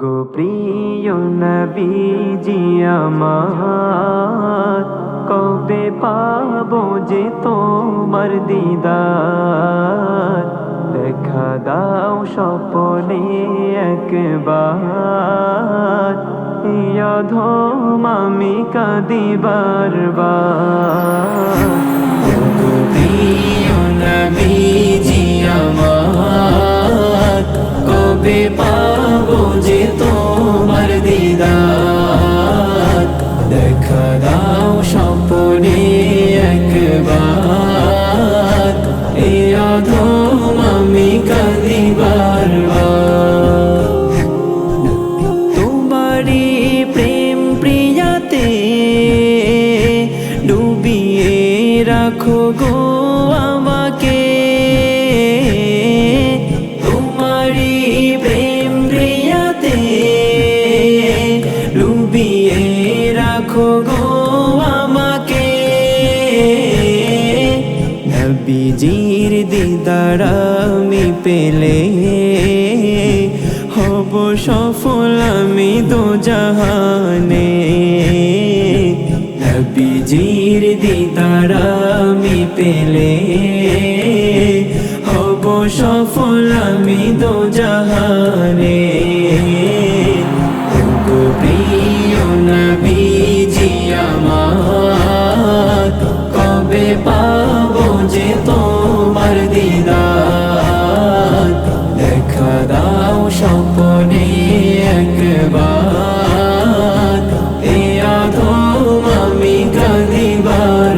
গো প্রিয় নবীজি আমার, কবে পাবো যে তোমার দিদার? দেখা দাও স্বপনে একবার ইয়াধম আমি কাঁদিবার প্রিয় আমি কাঁদিবার তোমারি প্রেম প্রিয়াতে ডুবিয়ে রাখো গো। নবীজির দিদার আমি পেলে হব সফল আমি দু জাহানে। নবীজির দিদার আমি পেলে হব সফল আমি দু জাহানে। একবার এ আধম আমি কাঁদিবার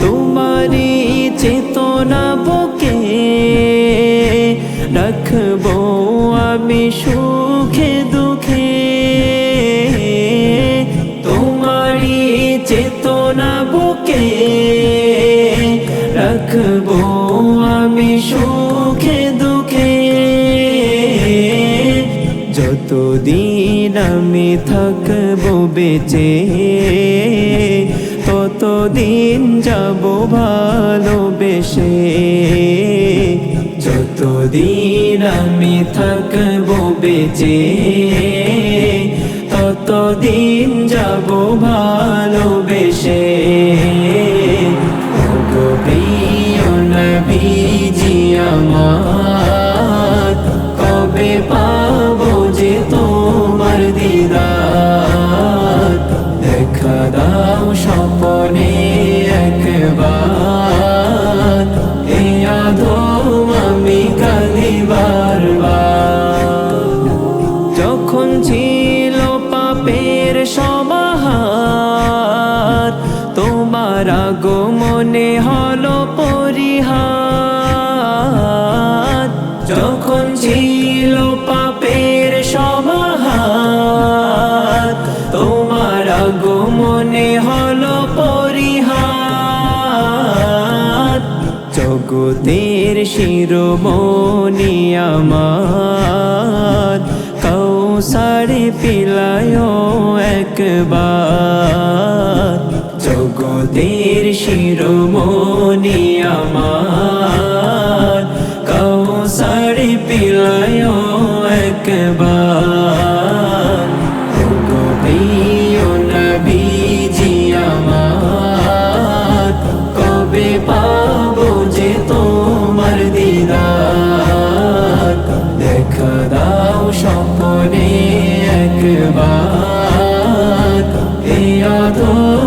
তোমারি চেতনা বুকে আমি সুখে যতদিন আমি থাকব বেঁচে ততদিন যাব ভালোবেসে। যতদিন আমি থাকব বেঁচে আমি কালিবার যখন ছিল পাপের সমাহার, তোমার আগমনে হলো পরিহার। যখন ছিল পাপের সমাহার, তোমার আগমনে হলো পরিহার। জগতের শিরোমণি আমার। কৌসারে পিলায় একবার। জগতের শিরোমণি আমার। কৌসারে পিলায় একবার। স্বপনে একবার এই আধো